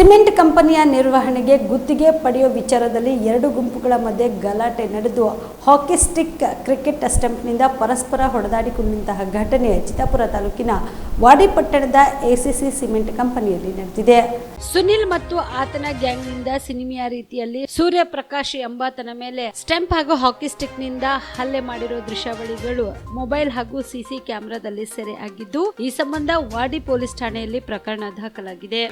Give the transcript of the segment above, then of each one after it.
Cement ಕಂಪನಿಯ ನಿರ್ವಹಣೆಗೆ ಗುತ್ತಿಗೆ ಪಡೆಯುವ ವಿಚಾರದಲ್ಲಿ ಎರಡು ಗುಂಪುಗಳ ಮಧ್ಯೆ ಗಲಾಟೆ ನಡೆದು ಹಾಕಿ ಸ್ಟಿಕ್ ಕ್ರಿಕೆಟ್ ಸ್ಟಂಪ್ನಿಂದ ಪರಸ್ಪರ ಹೊಡೆದಾಡಿಕೊಂಡಂತಹ ಘಟನೆ ಚಿತ್ತಾಪುರ ತಾಲೂಕಿನ ವಾಡಿಪಟ್ಟಣದ ಎಸಿಸಿ ಸಿಮೆಂಟ್ ಕಂಪನಿಯಲ್ಲಿ ನಡೆದಿದೆ. ಸುನಿಲ್ ಮತ್ತು ಆತನ ಗ್ಯಾಂಗ್ನಿಂದ ಸಿನಿಮೆಯ ರೀತಿಯಲ್ಲಿ ಸೂರ್ಯಪ್ರಕಾಶ್ ಎಂಬಾತನ ಮೇಲೆ ಸ್ಟೆಂಪ್ ಹಾಗೂ ಹಾಕಿ ಸ್ಟಿಕ್ನಿಂದ ಹಲ್ಲೆ ಮಾಡಿರೋ ದೃಶ್ಯಾವಳಿಗಳು ಮೊಬೈಲ್ ಹಾಗೂ ಸಿಸಿ ಕ್ಯಾಮೆರಾದಲ್ಲಿ ಸೆರೆ ಆಗಿದ್ದು ಈ ಸಂಬಂಧ ವಾಡಿ ಪೊಲೀಸ್ ಠಾಣೆಯಲ್ಲಿ ಪ್ರಕರಣ ದಾಖಲಾಗಿದೆ.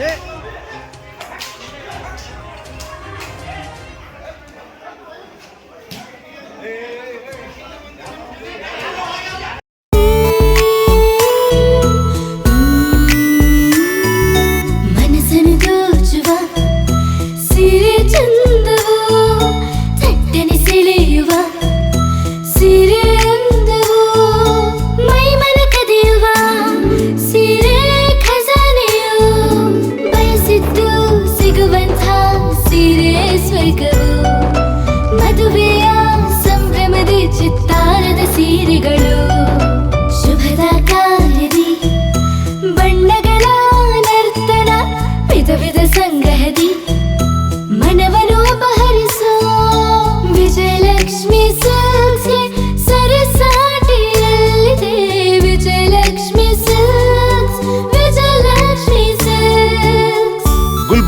诶 ಸಿರೆ